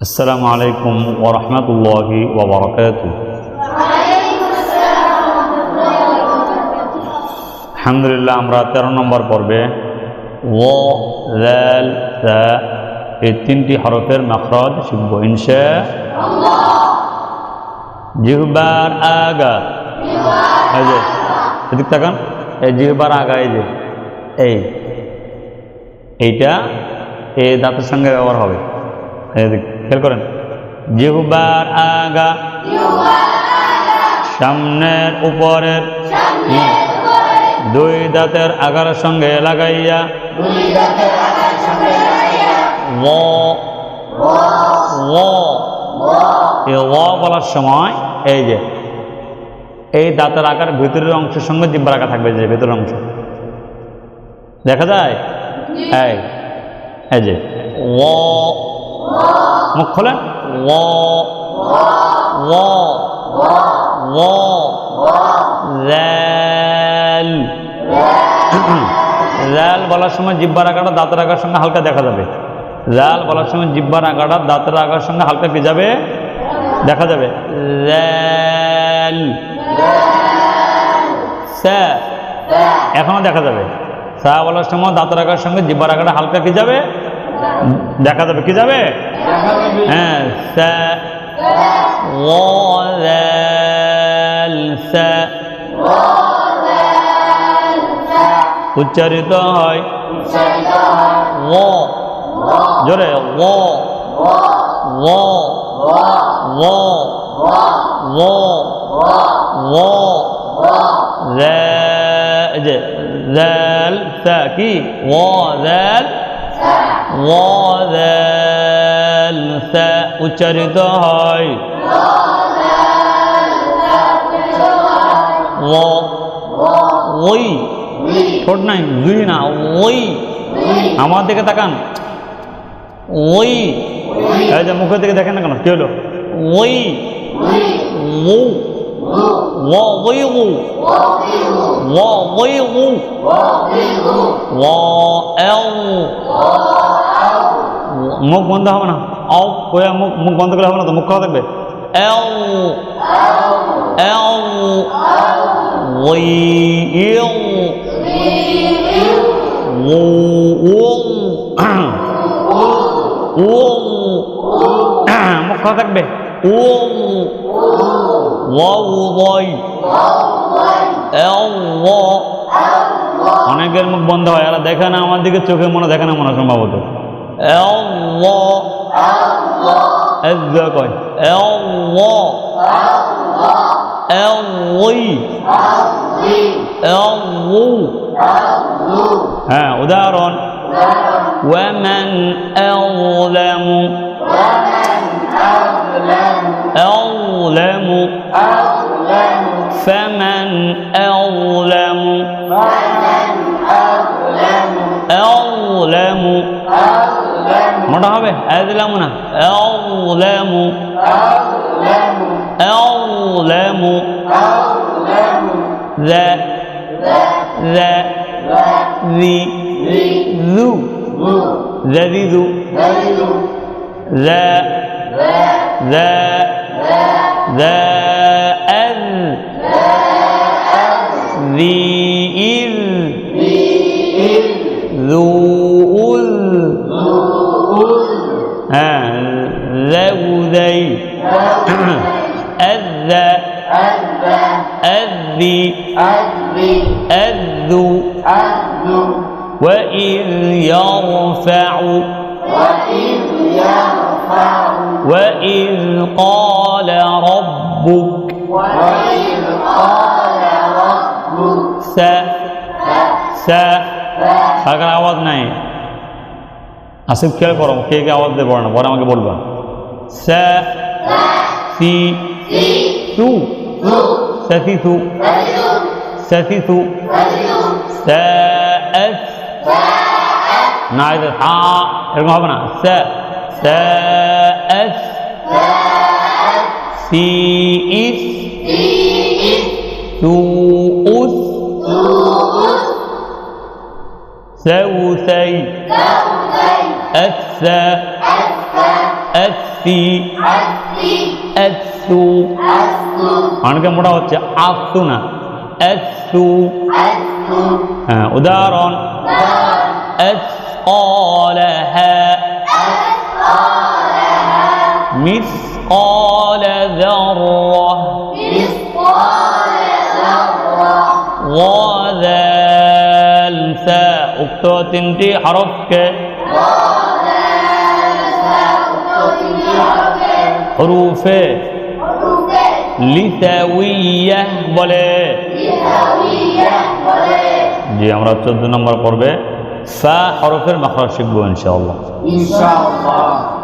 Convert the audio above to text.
السلام عليكم ورحمة الله وبركاته আলহামদুলিল্লাহ আমরা তেরো নম্বর পর্বে ও রেল তা এই তিনটি হরফের মাখরাজ শিখব ইনশা জিহবার আগা এই যে এদিক তাকান এই জিহবার আগা এই যে এই এইটা এই দাঁতের সঙ্গে ব্যবহার হবে এদিক খেয়াল করেন। জিহবার আগা। সামনের উপরের। দুই দাঁতের আগারের সঙ্গে লাগাইয়া। বলার সময় এই যে, এই দাঁতের আকার ভিতরের অংশের সঙ্গে জিব্বার আঁকা থাকবে যে ভিতরের অংশ। দেখা যায়? এই এই যে, ও। মুখ খোলেন? ও। ও। ও। ল্যাল বলার সময় জিব্বার আঁকাটা দাঁতের আঁকার সঙ্গে হালকা দেখা যাবে। ল্যাল বলার সময় জিব্বার আঁকাটা দাঁতের আঁকার সঙ্গে হালকা কি যাবে? দেখা যাবে। ল্যাল স্যা এখনও দেখা যাবে। সা বলার সময় দাঁতের আঁকার সঙ্গে জিব্বার আঁকাটা হালকা কি যাবে? দেখা যাবে। কি যাবে? হ্যাঁ উচ্চারিত হয়। ও জোরে ও ও কি? উচ্চারিত হয়। ও ওই। নাই, দুই না, ওই। আমার দিকে তাকান। ওই। যে মুখের দিকে দেখেন না কেন? কি হলো? ওই। ও ওই ও এল মুখ বন্ধ হবে না। কয়া মুখ মুখ বন্ধ করলে হবে না তো? মুখ খোলা থাকবে? ওই ইউ ও ও ও মুখ খোলা থাকবে ও অনেকের মুখ বন্ধ হয় এরা দেখে না আমার দিকে চোখে মনে দেখে না মনে হয় সম্ভবত এল ও এজ কয় এল ও এল ওই এল ও হ্যাঁ উদাহরণ ومن أظلم أظلم فمن أظلم أظلم মোটা হবে أظلم না أظلم أظلم ذا ذا ذي ذو ذي ذو ذا ذا ذا أذو وإذ يرفع وإذ قال ربك س س সাকার আওয়াজ নাই আসিফ খেয়াল করো কে কে আওয়াজ দেবো না পরে আমাকে বলবা সা সি তু সাথি তু সাথি তু সাস না এটা হা এরকম হবে না সা সাস সি ইস তু উস سوسي أسى أسى আসি আসু অনেকে মোটা أث ودار أثقالها. مثقال ذرة. مثقال ذرة وذال ثاء اكتوت انتي حرفك. وذال ثاء اكتوت انتي حرفك حروفه বলে। জি আমরা চোদ্দ নম্বর পর্বে সা হরফের মাখরা শিখব ইনশাআল্লাহ। ইনশাআল্লাহ।